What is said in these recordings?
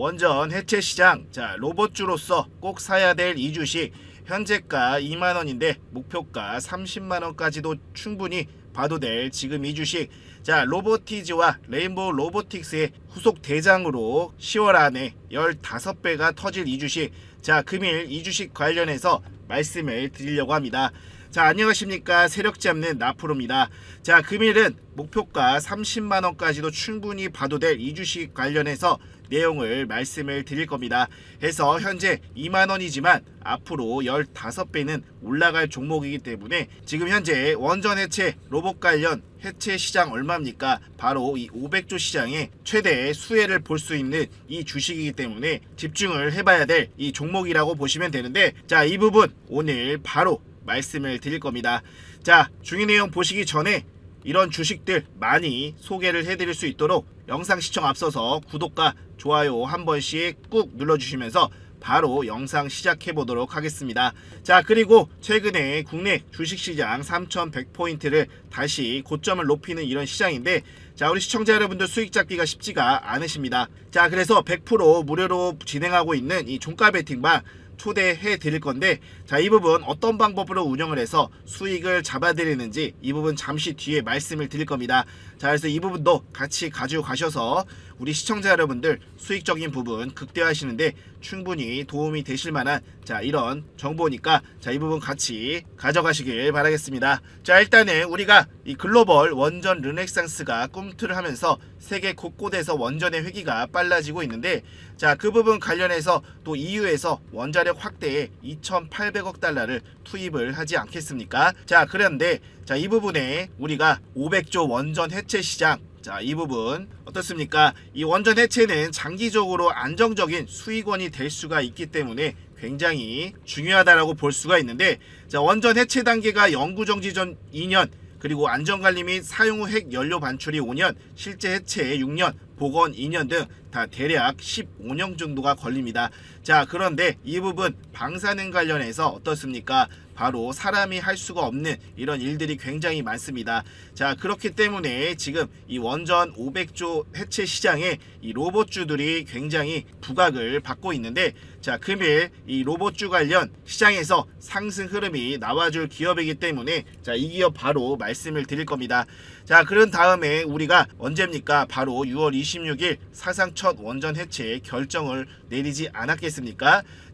원전 해체 시장 자 로봇주로서 꼭 사야 될이 주식 현재가 2만 원인데 목표가 30만 원까지도 충분히 봐도 될 지금 이 주식 자 로보티즈와 레인보우 로보틱스의 후속 대장으로 10월 안에 15배가 터질 이 주식 자 금일 이 주식 관련해서 말씀을 드리려고 합니다. 자 안녕하십니까 세력 잡는 나프로입니다. 자 금일은 목표가 30만 원까지도 충분히 봐도 될 이 주식 관련해서 내용을 말씀을 드릴 겁니다. 해서 현재 2만 원이지만 앞으로 15배는 올라갈 종목이기 때문에 지금 현재 원전 해체 로봇 관련 해체 시장 얼마입니까? 바로 이 500조 시장의 최대 수혜를 볼 수 있는 이 주식이기 때문에 집중을 해봐야 될 이 종목이라고 보시면 되는데 자 이 부분 오늘 바로 말씀을 드릴 겁니다. 자 중요 내용 보시기 전에 이런 주식들 많이 소개를 해드릴 수 있도록 영상 시청 앞서서 구독과 좋아요 한 번씩 꾹 눌러주시면서 바로 영상 시작해 보도록 하겠습니다. 자, 그리고 최근에 국내 주식시장 3,100포인트를 다시 고점을 높이는 이런 시장인데, 자, 우리 시청자 여러분들 수익 잡기가 쉽지가 않으십니다. 자, 그래서 100% 무료로 진행하고 있는 이 종가 베팅방 초대해 드릴 건데 자 이 부분 어떤 방법으로 운영을 해서 수익을 잡아드리는지 이 부분 잠시 뒤에 말씀을 드릴 겁니다. 자 그래서 이 부분도 같이 가지고 가셔서 우리 시청자 여러분들 수익적인 부분 극대화하시는데 충분히 도움이 되실 만한 자 이런 정보니까 자 이 부분 같이 가져가시길 바라겠습니다. 자 일단은 우리가 이 글로벌 원전 르네상스가 꿈틀을 하면서 세계 곳곳에서 원전의 회기가 빨라지고 있는데 자 그 부분 관련해서 또 EU에서 원자력 확대에 2,800억 달러를 투입을 하지 않겠습니까? 자 그런데 자 이 부분에 우리가 500조 원전 해체 시장 자, 이 부분 어떻습니까? 이 원전 해체는 장기적으로 안정적인 수익원이 될 수가 있기 때문에 굉장히 중요하다라고 볼 수가 있는데 자, 원전 해체 단계가 영구 정지 전 2년 그리고 안전관리 및 사용 후 핵 연료 반출이 5년, 실제 해체에 6년, 복원 2년 등 다 대략 15년 정도가 걸립니다. 자, 그런데 이 부분 방사능 관련해서 어떻습니까? 바로 사람이 할 수가 없는 이런 일들이 굉장히 많습니다. 자, 그렇기 때문에 지금 이 원전 500조 해체 시장에 이 로봇주들이 굉장히 부각을 받고 있는데 자, 금일 이 로봇주 관련 시장에서 상승 흐름이 나와줄 기업이기 때문에 자, 이 기업 바로 말씀을 드릴 겁니다. 자, 그런 다음에 우리가 언제입니까? 바로 6월 26일 사상 첫 원전 해체 결정을 내리지 않았겠습니까?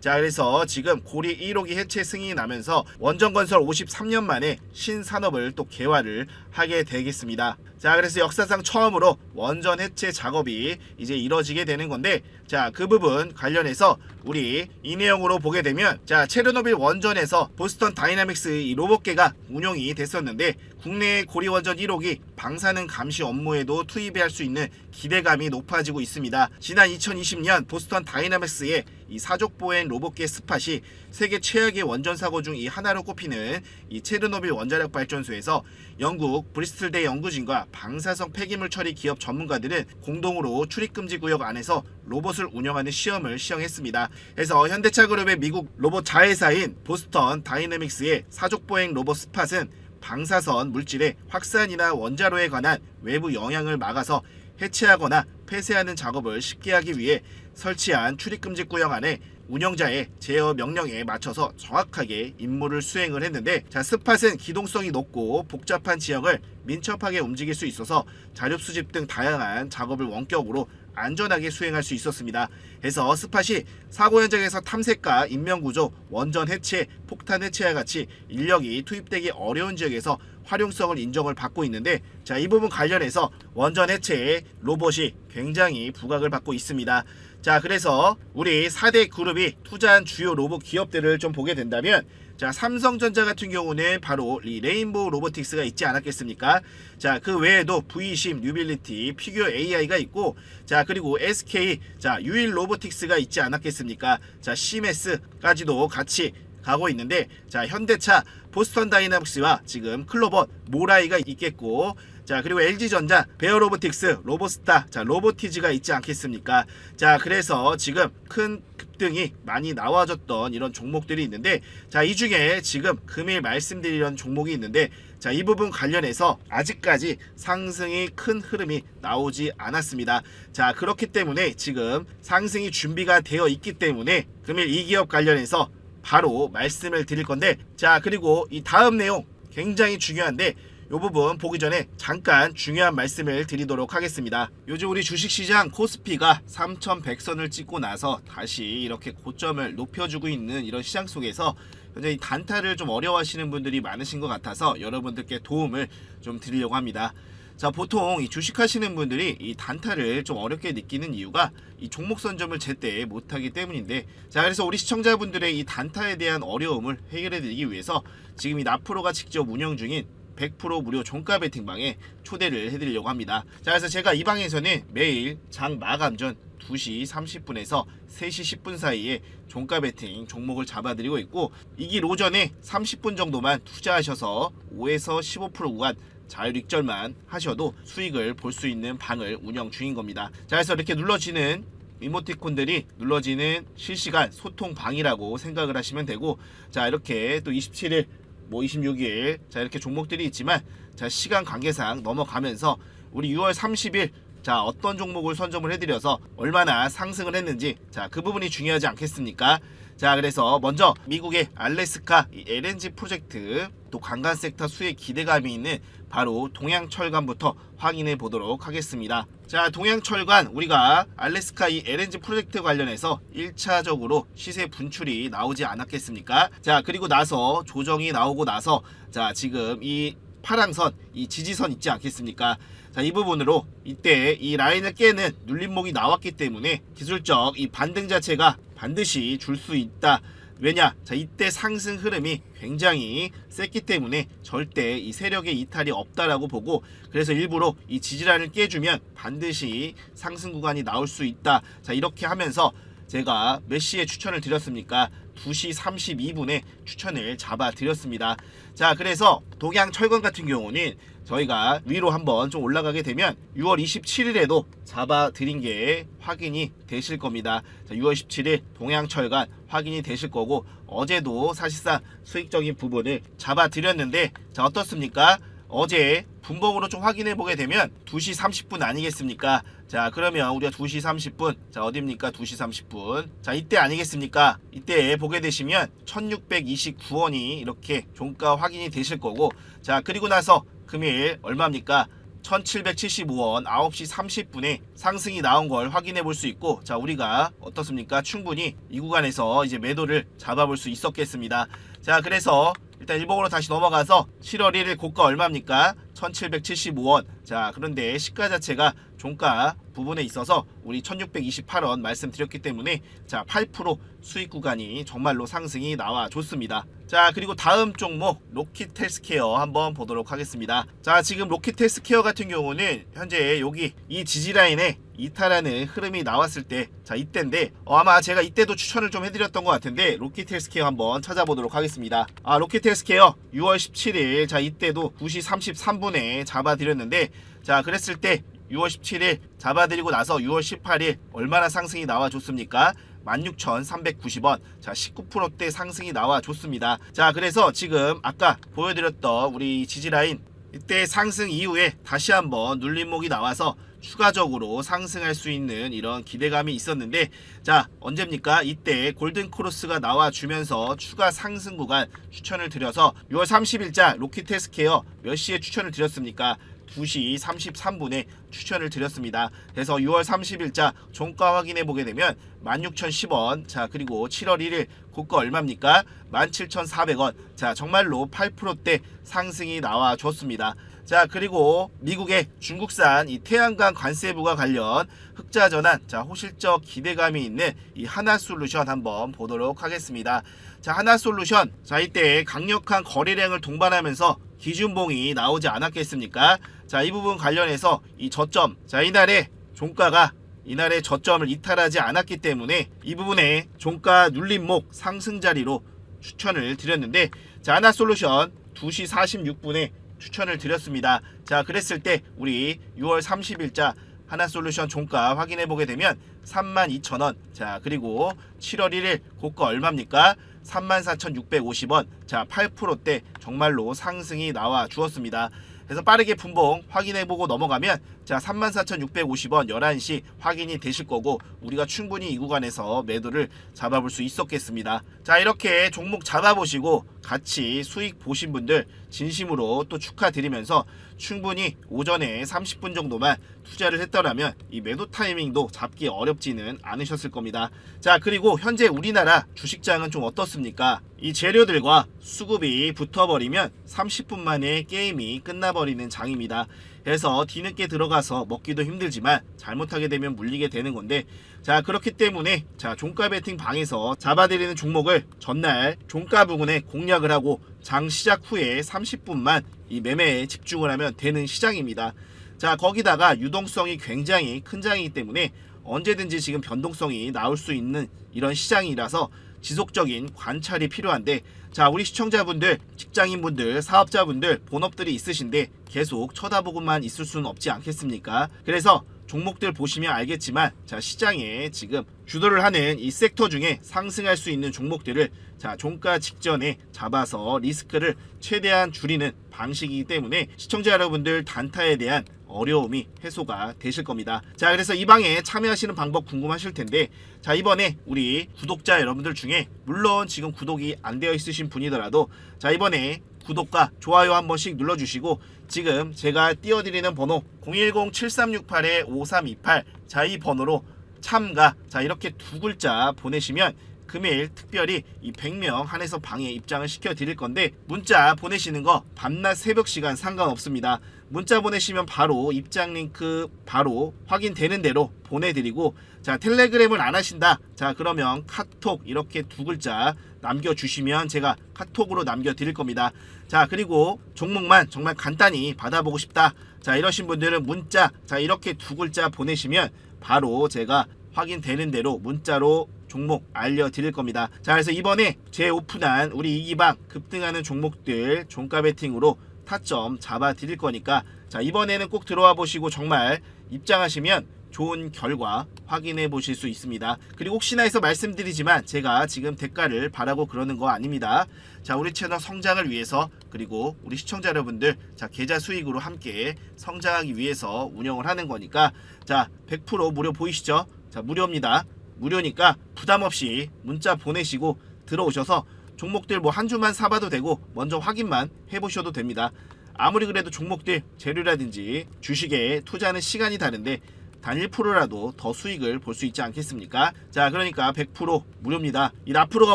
자, 그래서 지금 고리 1호기 해체 승인이 나면서 원전 건설 53년 만에 신산업을 또 개화를 하게 되겠습니다. 자, 그래서 역사상 처음으로 원전 해체 작업이 이제 이뤄지게 되는 건데, 자, 그 부분 관련해서 우리 이 내용으로 보게 되면, 자, 체르노빌 원전에서 보스턴 다이나믹스 이 로봇계가 운영이 됐었는데, 국내 고리 원전 1호기 방사능 감시 업무에도 투입할 수 있는 기대감이 높아지고 있습니다. 지난 2020년 보스턴 다이나믹스의 이 사족 보행 로봇계 스팟이 세계 최악의 원전 사고 중 이 하나로 꼽히는 이 체르노빌 원자력 발전소에서 영국 브리스틀대 연구진과 방사성 폐기물 처리 기업 전문가들은 공동으로 출입 금지 구역 안에서 로봇을 운영하는 시험을 시행했습니다. 그래서 현대차 그룹의 미국 로봇 자회사인 보스턴 다이내믹스의 사족 보행 로봇 스팟은 방사선 물질의 확산이나 원자로에 관한 외부 영향을 막아서 해체하거나 폐쇄하는 작업을 쉽게 하기 위해 설치한 출입금지 구역 안에 운영자의 제어 명령에 맞춰서 정확하게 임무를 수행을 했는데 자 스팟은 기동성이 높고 복잡한 지형을 민첩하게 움직일 수 있어서 자료 수집 등 다양한 작업을 원격으로 안전하게 수행할 수 있었습니다. 해서 스팟이 사고 현장에서 탐색과 인명구조, 원전 해체, 폭탄 해체와 같이 인력이 투입되기 어려운 지역에서 활용성을 인정을 받고 있는데 자 이 부분 관련해서 원전 해체에 로봇이 굉장히 부각을 받고 있습니다. 자 그래서 우리 4대 그룹이 투자한 주요 로봇 기업들을 좀 보게 된다면 자 삼성전자 같은 경우는 바로 이 레인보우 로보틱스가 있지 않았겠습니까? 자 그 외에도 V10, 뉴빌리티, 피규어 AI가 있고 자 그리고 SK 자 유일 로보틱스가 있지 않았겠습니까? 자 시메스까지도 같이 가고 있는데 자 현대차 보스턴 다이나믹스와 지금 클로버 모라이가 있겠고 자 그리고 LG전자, 베어 로보틱스, 로보스타, 자 로보티즈가 있지 않겠습니까? 자 그래서 지금 큰 급등이 많이 나와줬던 이런 종목들이 있는데 자 이 중에 지금 금일 말씀드리던 종목이 있는데 자 이 부분 관련해서 아직까지 상승이 큰 흐름이 나오지 않았습니다. 자 그렇기 때문에 지금 상승이 준비가 되어 있기 때문에 금일 이 기업 관련해서 바로 말씀을 드릴 건데 자 그리고 이 다음 내용 굉장히 중요한데 이 부분 보기 전에 잠깐 중요한 말씀을 드리도록 하겠습니다. 요즘 우리 주식시장 코스피가 3,100선을 찍고 나서 다시 이렇게 고점을 높여주고 있는 이런 시장 속에서 현재 이 단타를 좀 어려워하시는 분들이 많으신 것 같아서 여러분들께 도움을 좀 드리려고 합니다. 자 보통 이 주식하시는 분들이 이 단타를 좀 어렵게 느끼는 이유가 이 종목 선점을 제때 못하기 때문인데 자 그래서 우리 시청자분들의 이 단타에 대한 어려움을 해결해 드리기 위해서 지금 이 나프로가 직접 운영 중인 100% 무료 종가 베팅방에 초대를 해드리려고 합니다. 자, 그래서 제가 이 방에서는 매일 장 마감 전 2시 30분에서 3시 10분 사이에 종가 베팅 종목을 잡아드리고 있고 이길 오전에 30분 정도만 투자하셔서 5에서 15% 구간 자율 익절만 하셔도 수익을 볼 수 있는 방을 운영 중인 겁니다. 자, 그래서 이렇게 눌러지는 이모티콘들이 눌러지는 실시간 소통 방이라고 생각을 하시면 되고 자 이렇게 또 27일 뭐 26일 자 이렇게 종목들이 있지만 자 시간 관계상 넘어가면서 우리 6월 30일 자 어떤 종목을 선점을 해드려서 얼마나 상승을 했는지 자 그 부분이 중요하지 않겠습니까? 자 그래서 먼저 미국의 알래스카 이 LNG 프로젝트 또 관광 섹터 수혜 기대감이 있는 바로 동양철관부터 확인해 보도록 하겠습니다. 자 동양철관 우리가 알래스카 이 LNG 프로젝트 관련해서 1차적으로 시세 분출이 나오지 않았겠습니까? 자 그리고 나서 조정이 나오고 나서 자 지금 이 파랑선 이 지지선 있지 않겠습니까? 자, 이 부분으로 이때 이 라인을 깨는 눌림목이 나왔기 때문에 기술적 이 반등 자체가 반드시 줄 수 있다. 왜냐? 자, 이때 상승 흐름이 굉장히 셌기 때문에 절대 이 세력의 이탈이 없다라고 보고 그래서 일부러 이 지지라인을 깨주면 반드시 상승 구간이 나올 수 있다. 자, 이렇게 하면서 제가 몇 시에 추천을 드렸습니까? 2시 32분에 추천을 잡아 드렸습니다. 자, 그래서 동양 철권 같은 경우는 저희가 위로 한번 좀 올라가게 되면 6월 27일에도 잡아 드린 게 확인이 되실 겁니다. 자, 6월 17일 동양 철관 확인이 되실 거고 어제도 사실상 수익적인 부분을 잡아 드렸는데 자, 어떻습니까? 어제 분봉으로 좀 확인해 보게 되면 2시 30분 아니겠습니까? 자 그러면 우리가 2시 30분. 자 어딥니까? 2시 30분. 자 이때 아니겠습니까? 이때 보게 되시면 1629원이 이렇게 종가 확인이 되실 거고. 자 그리고 나서 금일 얼마입니까? 1775원 9시 30분에 상승이 나온 걸 확인해 볼 수 있고. 자 우리가 어떻습니까? 충분히 이 구간에서 이제 매도를 잡아볼 수 있었겠습니다. 자 그래서 일단 일봉으로 다시 넘어가서 7월 1일 고가 얼마입니까? 1775원. 자 그런데 시가 자체가 종가 부분에 있어서 우리 1628원 말씀드렸기 때문에 자 8% 수익 구간이 정말로 상승이 나와 줬습니다. 자 그리고 다음 종목 로키텔스케어 한번 보도록 하겠습니다. 자 지금 로키텔스케어 같은 경우는 현재 여기 이 지지라인에 이탈하는 흐름이 나왔을 때 자 이때인데 어, 아마 제가 이때도 추천을 좀 해드렸던 것 같은데 로키텔스케어 한번 찾아보도록 하겠습니다. 아 로키텔스케어 6월 17일 자 이때도 2시 33분에 잡아드렸는데 자 그랬을 때 6월 17일 잡아드리고 나서 6월 18일 얼마나 상승이 나와줬습니까? 16,390원. 자, 19%대 상승이 나와줬습니다. 자, 그래서 지금 아까 보여드렸던 우리 지지라인 이때 상승 이후에 다시 한번 눌림목이 나와서 추가적으로 상승할 수 있는 이런 기대감이 있었는데 자 언제입니까 이때 골든 크로스가 나와주면서 추가 상승 구간 추천을 드려서 6월 30일자 로키테스케어 몇 시에 추천을 드렸습니까 2시 33분에 추천을 드렸습니다. 그래서 6월 30일자 종가 확인해 보게 되면 16,010원. 자, 그리고 7월 1일 고가 얼마입니까? 17,400원. 자, 정말로 8%대 상승이 나와 줬습니다. 자, 그리고 미국의 중국산 이 태양광 관세부가 관련 흑자 전환, 자, 호실적 기대감이 있는 이 하나 솔루션 한번 보도록 하겠습니다. 자, 하나 솔루션. 자, 이때 강력한 거래량을 동반하면서 기준봉이 나오지 않았겠습니까? 자, 이 부분 관련해서 이 저점, 자, 이날에 종가가 이날의 저점을 이탈하지 않았기 때문에 이 부분에 종가 눌림목 상승 자리로 추천을 드렸는데 자, 하나 솔루션 2시 46분에 추천을 드렸습니다. 자, 그랬을 때 우리 6월 30일자 하나솔루션 종가 확인해 보게 되면 32,000원. 자, 그리고 7월 1일 고가 얼마입니까? 34,650원. 자, 8%대 정말로 상승이 나와 주었습니다. 그래서 빠르게 분봉 확인해 보고 넘어가면 자 34,650원 11시 확인이 되실 거고 우리가 충분히 이 구간에서 매도를 잡아볼 수 있었겠습니다. 자 이렇게 종목 잡아보시고 같이 수익 보신 분들 진심으로 또 축하드리면서 충분히 오전에 30분 정도만 투자를 했더라면 이 매도 타이밍도 잡기 어렵지는 않으셨을 겁니다. 자 그리고 현재 우리나라 주식장은 좀 어떻습니까? 이 재료들과 수급이 붙어버리면 30분 만에 게임이 끝나 버리는 장입니다. 그래서 뒤늦게 들어가서 먹기도 힘들지만 잘못하게 되면 물리게 되는 건데 자 그렇기 때문에 자 종가 베팅 방에서 잡아드리는 종목을 전날 종가 부근에 공략을 하고 장 시작 후에 30분만 이 매매에 집중을 하면 되는 시장입니다. 자 거기다가 유동성이 굉장히 큰 장이기 때문에 언제든지 지금 변동성이 나올 수 있는 이런 시장이라서 지속적인 관찰이 필요한데 자 우리 시청자분들 직장인분들 사업자분들 본업들이 있으신데 계속 쳐다보고만 있을 수는 없지 않겠습니까? 그래서 종목들 보시면 알겠지만 자 시장에 지금 주도를 하는 이 섹터 중에 상승할 수 있는 종목들을 자 종가 직전에 잡아서 리스크를 최대한 줄이는 방식이기 때문에 시청자 여러분들 단타에 대한 어려움이 해소가 되실 겁니다. 자, 그래서 이 방에 참여하시는 방법 궁금하실 텐데, 자, 이번에 우리 구독자 여러분들 중에, 물론 지금 구독이 안 되어 있으신 분이더라도, 자, 이번에 구독과 좋아요 한 번씩 눌러주시고, 지금 제가 띄워드리는 번호 010-7368-5328, 자, 이 번호로 참가, 자, 이렇게 두 글자 보내시면, 금일 특별히 이 100명 한해서 방에 입장을 시켜 드릴 건데 문자 보내시는 거 밤낮 새벽 시간 상관없습니다. 문자 보내시면 바로 입장 링크 바로 확인되는 대로 보내드리고 자 텔레그램을 안 하신다. 자 그러면 카톡 이렇게 두 글자 남겨주시면 제가 카톡으로 남겨드릴 겁니다. 자 그리고 종목만 정말 간단히 받아보고 싶다. 자 이러신 분들은 문자 자 이렇게 두 글자 보내시면 바로 제가 확인되는 대로 문자로 종목 알려드릴 겁니다. 자, 그래서 이번에 재오픈한 우리 이기방 급등하는 종목들 종가 베팅으로 타점 잡아 드릴 거니까 자, 이번에는 꼭 들어와 보시고 정말 입장하시면 좋은 결과 확인해 보실 수 있습니다. 그리고 혹시나 해서 말씀드리지만 제가 지금 대가를 바라고 그러는 거 아닙니다. 자, 우리 채널 성장을 위해서 그리고 우리 시청자 여러분들 자, 계좌 수익으로 함께 성장하기 위해서 운영을 하는 거니까 자, 100% 무료 보이시죠? 자, 무료입니다. 무료니까 부담 없이 문자 보내시고 들어오셔서 종목들 뭐 한 주만 사봐도 되고 먼저 확인만 해보셔도 됩니다. 아무리 그래도 종목들 재료라든지 주식에 투자하는 시간이 다른데 단 1%라도 더 수익을 볼 수 있지 않겠습니까? 자, 그러니까 100% 무료입니다. 이 라프로가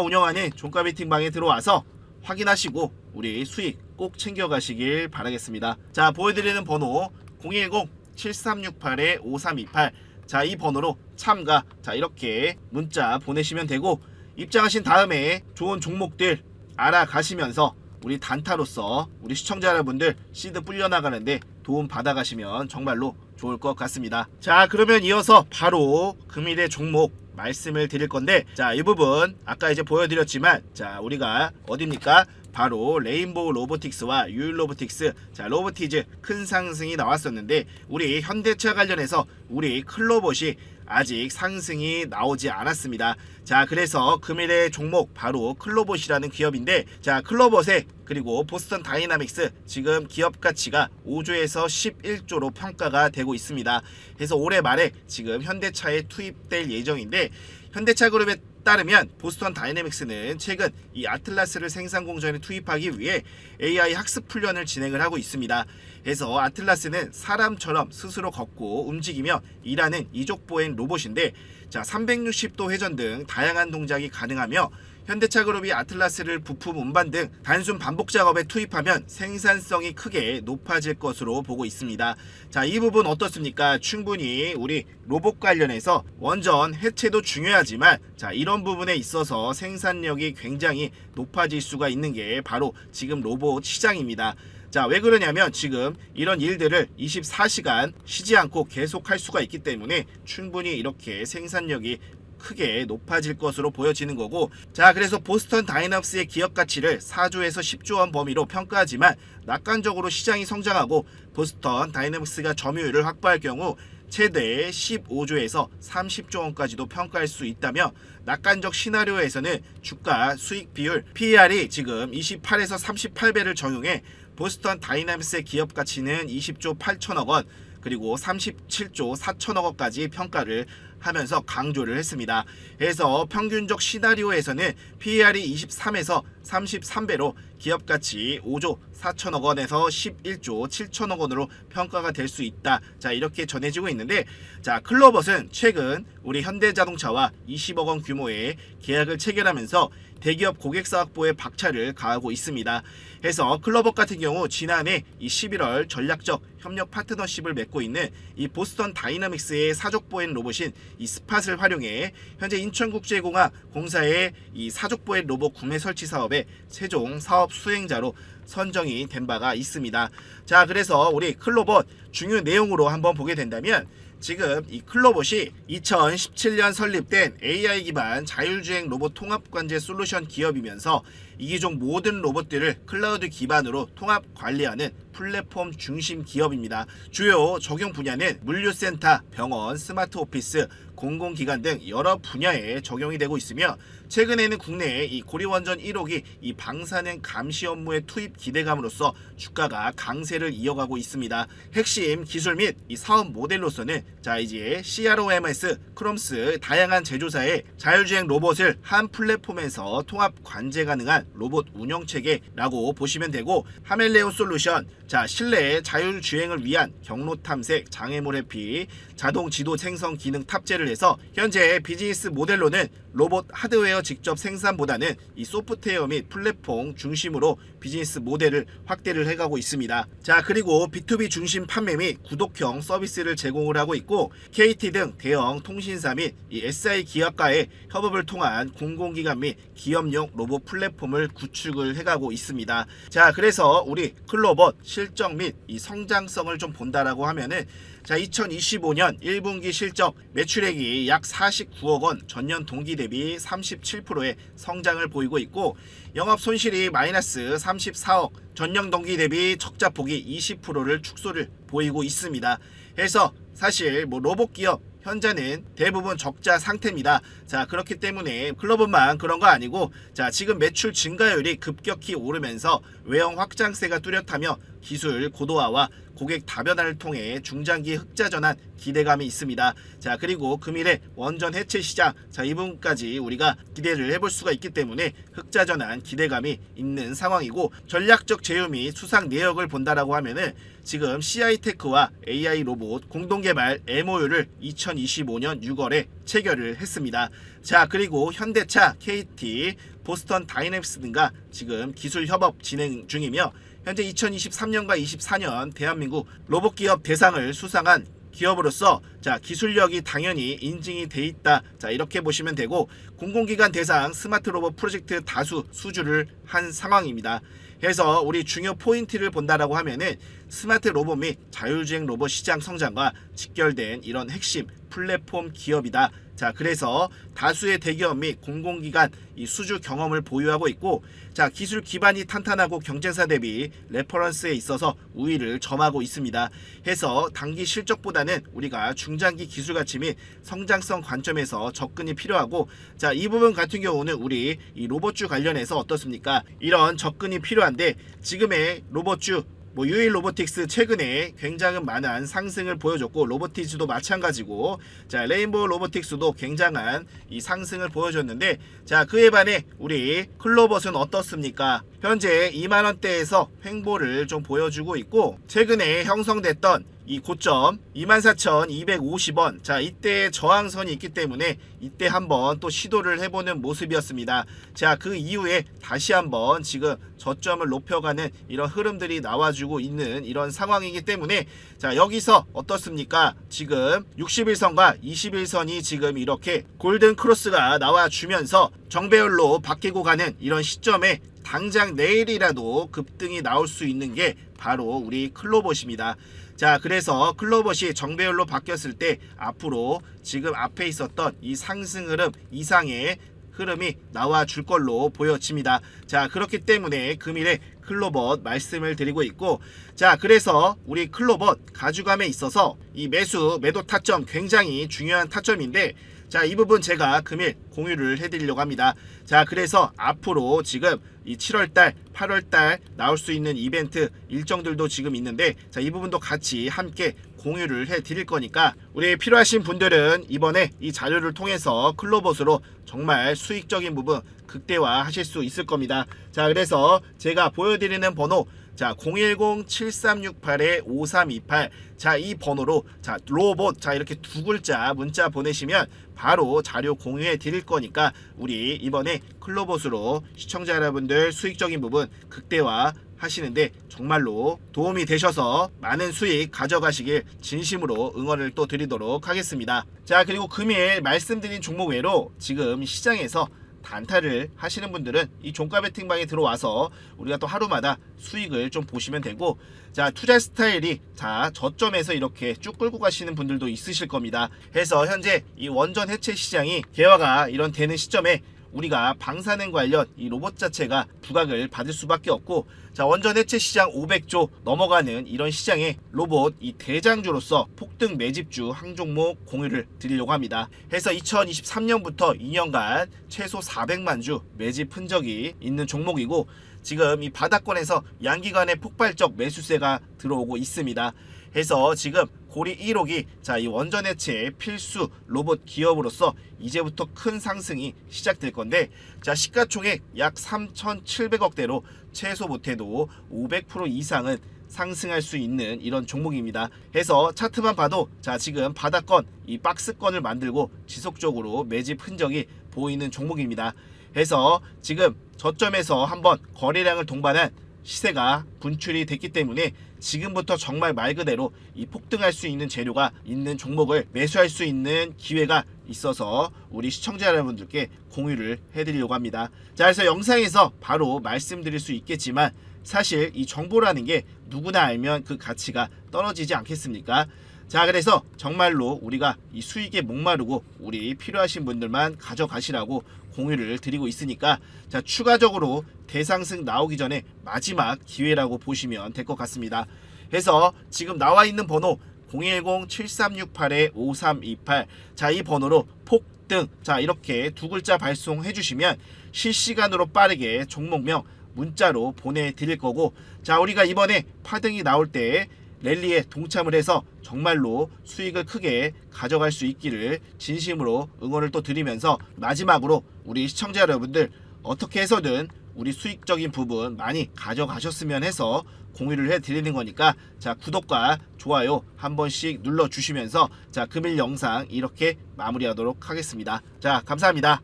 운영하는 종가 베팅방에 들어와서 확인하시고 우리 수익 꼭 챙겨가시길 바라겠습니다. 자, 보여드리는 번호 010-7368-5328 자, 이 번호로 참가. 자, 이렇게 문자 보내시면 되고 입장하신 다음에 좋은 종목들 알아가시면서 우리 단타로서 우리 시청자 여러분들 시드 불려나가는데 도움 받아가시면 정말로 좋을 것 같습니다. 자, 그러면 이어서 바로 금일의 종목 말씀을 드릴 건데 자, 이 부분 아까 이제 보여드렸지만 자, 우리가 어딥니까? 바로 레인보우 로보틱스와 유일 로보틱스 자 로보티즈 큰 상승이 나왔었는데 우리 현대차 관련해서 우리 클로봇이 아직 상승이 나오지 않았습니다. 자, 그래서 금일의 종목 바로 클로봇이라는 기업인데 자, 클로봇에 그리고 보스턴 다이나믹스 지금 기업 가치가 5조에서 11조로 평가가 되고 있습니다. 그래서 올해 말에 지금 현대차에 투입될 예정인데 현대차 그룹에 따르면 보스턴 다이내믹스는 최근 이 아틀라스를 생산 공장에 투입하기 위해 AI 학습 훈련을 진행을 하고 있습니다. 그래서 아틀라스는 사람처럼 스스로 걷고 움직이며 일하는 이족 보행 로봇인데 자 360도 회전 등 다양한 동작이 가능하며 현대차 그룹이 아틀라스를 부품 운반 등 단순 반복 작업에 투입하면 생산성이 크게 높아질 것으로 보고 있습니다. 자, 이 부분 어떻습니까? 충분히 우리 로봇 관련해서 원전 해체도 중요하지만 자, 이런 부분에 있어서 생산력이 굉장히 높아질 수가 있는 게 바로 지금 로봇 시장입니다. 자, 왜 그러냐면 지금 이런 일들을 24시간 쉬지 않고 계속 할 수가 있기 때문에 충분히 이렇게 생산력이 크게 높아질 것으로 보여지는 거고 자 그래서 보스턴 다이너스의 기업 가치를 4조에서 10조 원 범위로 평가하지만 낙관적으로 시장이 성장하고 보스턴 다이너믹스가 점유율을 확보할 경우 최대 15조에서 30조 원까지도 평가할 수 있다며 낙관적 시나리오에서는 주가 수익 비율 PER이 지금 28에서 38배를 적용해 보스턴 다이나믹스의 기업 가치는 20조 8천억 원 그리고 37조 4천억 원까지 평가를 하면서 강조를 했습니다. 그래서 평균적 시나리오에서는 PER이 23에서 33배로 기업 가치 5조 4천억 원에서 11조 7천억 원으로 평가가 될 수 있다. 자, 이렇게 전해지고 있는데 자, 클로벗은 최근 우리 현대자동차와 20억 원 규모의 계약을 체결하면서 대기업 고객사 확보에 박차를 가하고 있습니다. 해서 클로버 같은 경우 지난해 이 11월 전략적 협력 파트너십을 맺고 있는 이 보스턴 다이나믹스의 사족보행 로봇인 이 스팟을 활용해 현재 인천국제공항 공사의 이 사족보행 로봇 구매 설치 사업의 최종 사업 수행자로 선정이 된 바가 있습니다. 자, 그래서 우리 클로버 중요 내용으로 한번 보게 된다면 지금 이 클로봇이 2017년 설립된 AI 기반 자율주행 로봇 통합 관제 솔루션 기업이면서 이 기종 모든 로봇들을 클라우드 기반으로 통합 관리하는 플랫폼 중심 기업입니다. 주요 적용 분야는 물류센터, 병원, 스마트 오피스, 공공기관 등 여러 분야에 적용이 되고 있으며 최근에는 국내에 이 고리원전 1호기 이 방사능 감시 업무의 투입 기대감으로써 주가가 강세를 이어가고 있습니다. 핵심 기술 및 이 사업 모델로서는 자 이제 CROMS, 크롬스 다양한 제조사의 자율주행 로봇을 한 플랫폼에서 통합 관제 가능한 로봇 운영 체계라고 보시면 되고 하멜레온 솔루션 자 실내 자율주행을 위한 경로 탐색 장애물 회피 자동 지도 생성 기능 탑재를 해서 현재 비즈니스 모델로는 로봇 하드웨어 직접 생산보다는 이 소프트웨어 및 플랫폼 중심으로 비즈니스 모델을 확대를 해가고 있습니다. 자 그리고 B2B 중심 판매 및 구독형 서비스를 제공을 하고 있고 KT 등 대형 통신사 및이 SI 기업과의 협업을 통한 공공기관 및 기업용 로봇 플랫폼 을 구축을 해가고 있습니다. 자 그래서 우리 클로버 실적 및 이 성장성을 좀 본다라고 하면은 자, 2025년 1분기 실적 매출액이 약 49억 원, 전년 동기 대비 37%의 성장을 보이고 있고 영업 손실이 마이너스 34억, 전년 동기 대비 적자 폭이 20%를 축소를 보이고 있습니다. 그래서 사실 뭐 로봇 기업 현재는 대부분 적자 상태입니다. 자, 그렇기 때문에 클로버만 그런 거 아니고 자, 지금 매출 증가율이 급격히 오르면서 외형 확장세가 뚜렷하며 기술 고도화와 고객 다변화를 통해 중장기 흑자 전환 기대감이 있습니다. 자, 그리고 금일의 원전 해체 시장 자, 이 부분까지 우리가 기대를 해볼 수가 있기 때문에 흑자 전환 기대감이 있는 상황이고 전략적 제휴 및 수상 내역을 본다라고 하면은 지금 CI테크와 AI 로봇 공동 개발 MOU를 2025년 6월에 체결을 했습니다. 자, 그리고 현대차, KT, 보스턴 다이내믹스 등과 지금 기술 협업 진행 중이며 현재 2023년과 24년 대한민국 로봇 기업 대상을 수상한 기업으로서 자 기술력이 당연히 인증이 돼 있다 자 이렇게 보시면 되고 공공기관 대상 스마트 로봇 프로젝트 다수 수주를 한 상황입니다. 그래서 우리 중요 포인트를 본다라고 하면은 스마트 로봇 및 자율주행 로봇 시장 성장과 직결된 이런 핵심 플랫폼 기업이다. 자, 그래서 다수의 대기업 및 공공기관 이 수주 경험을 보유하고 있고, 자, 기술 기반이 탄탄하고 경쟁사 대비 레퍼런스에 있어서 우위를 점하고 있습니다. 해서 단기 실적보다는 우리가 중장기 기술 가치 및 성장성 관점에서 접근이 필요하고, 자, 이 부분 같은 경우는 우리 이 로봇주 관련해서 어떻습니까? 이런 접근이 필요한데, 지금의 로봇주 뭐 유일 로보틱스 최근에 굉장히 많은 상승을 보여줬고 로보티즈도 마찬가지고 자 레인보우 로보틱스도 굉장한 이 상승을 보여줬는데 자 그에 반해 우리 클로벗은 어떻습니까? 현재 2만 원대에서 횡보를 좀 보여주고 있고 최근에 형성됐던 이 고점 24,250원. 자 이때 저항선이 있기 때문에 이때 한번 또 시도를 해보는 모습이었습니다. 자 그 이후에 다시 한번 지금 저점을 높여가는 이런 흐름들이 나와주고 있는 이런 상황이기 때문에 자 여기서 어떻습니까? 지금 61선과 21선이 지금 이렇게 골든 크로스가 나와주면서 정배열로 바뀌고 가는 이런 시점에 당장 내일이라도 급등이 나올 수 있는 게 바로 우리 클로봇입니다. 자, 그래서 클로봇이 정배열로 바뀌었을 때 앞으로 지금 앞에 있었던 이 상승 흐름 이상의 흐름이 나와 줄 걸로 보여집니다. 자, 그렇기 때문에 금일에 클로봇 말씀을 드리고 있고 자, 그래서 우리 클로봇 가져감에 있어서 이 매수 매도 타점 굉장히 중요한 타점인데 자, 이 부분 제가 금일 공유를 해드리려고 합니다. 자, 그래서 앞으로 지금 이 7월달, 8월달 나올 수 있는 이벤트 일정들도 지금 있는데, 자, 이 부분도 같이 함께 공유를 해드릴 거니까, 우리 필요하신 분들은 이번에 이 자료를 통해서 클로봇으로 정말 수익적인 부분 극대화 하실 수 있을 겁니다. 자, 그래서 제가 보여드리는 번호, 자, 010-7368-5328. 자, 이 번호로, 자, 로봇, 자, 이렇게 두 글자 문자 보내시면 바로 자료 공유해 드릴 거니까, 우리 이번에 클로봇으로 시청자 여러분들 수익적인 부분 극대화 하시는데 정말로 도움이 되셔서 많은 수익 가져가시길 진심으로 응원을 또 드리도록 하겠습니다. 자, 그리고 금일 말씀드린 종목 외로 지금 시장에서 단타를 하시는 분들은 이 종가 베팅방에 들어와서 우리가 또 하루마다 수익을 좀 보시면 되고 자 투자 스타일이 자 저점에서 이렇게 쭉 끌고 가시는 분들도 있으실 겁니다. 해서 현재 이 원전 해체 시장이 개화가 이런 되는 시점에 우리가 방사능 관련 이 로봇 자체가 부각을 받을 수밖에 없고 자 원전 해체 시장 500조 넘어가는 이런 시장에 로봇 이 대장주로서 폭등 매집주 한 종목 공유를 드리려고 합니다. 해서 2023년부터 2년간 최소 400만 주 매집 흔적이 있는 종목이고 지금 이 바닥권에서 양기간의 폭발적 매수세가 들어오고 있습니다. 해서 지금 고리 1호기 자 이 원전 해체 필수 로봇 기업으로서 이제부터 큰 상승이 시작될 건데 자 시가총액 약 3,700억대로 최소 못해도 500% 이상은 상승할 수 있는 이런 종목입니다. 해서 차트만 봐도 자 지금 바닥권 이 박스권을 만들고 지속적으로 매집 흔적이 보이는 종목입니다. 해서 지금 저점에서 한번 거래량을 동반한 시세가 분출이 됐기 때문에 지금부터 정말 말 그대로 이 폭등할 수 있는 재료가 있는 종목을 매수할 수 있는 기회가 있어서 우리 시청자 여러분들께 공유를 해드리려고 합니다. 자, 그래서 영상에서 바로 말씀드릴 수 있겠지만 사실 이 정보라는 게 누구나 알면 그 가치가 떨어지지 않겠습니까? 자, 그래서 정말로 우리가 이 수익에 목마르고 우리 필요하신 분들만 가져가시라고 공유를 드리고 있으니까 자, 추가적으로 대상승 나오기 전에 마지막 기회라고 보시면 될 것 같습니다. 해서 지금 나와 있는 번호 010-7368-5328 자, 이 번호로 폭등 자, 이렇게 두 글자 발송해 주시면 실시간으로 빠르게 종목명 문자로 보내드릴 거고 자 우리가 이번에 파등이 나올 때 랠리에 동참을 해서 정말로 수익을 크게 가져갈 수 있기를 진심으로 응원을 또 드리면서 마지막으로 우리 시청자 여러분들 어떻게 해서든 우리 수익적인 부분 많이 가져가셨으면 해서 공유를 해드리는 거니까 자 구독과 좋아요 한 번씩 눌러주시면서 자 금일 영상 이렇게 마무리하도록 하겠습니다. 자 감사합니다.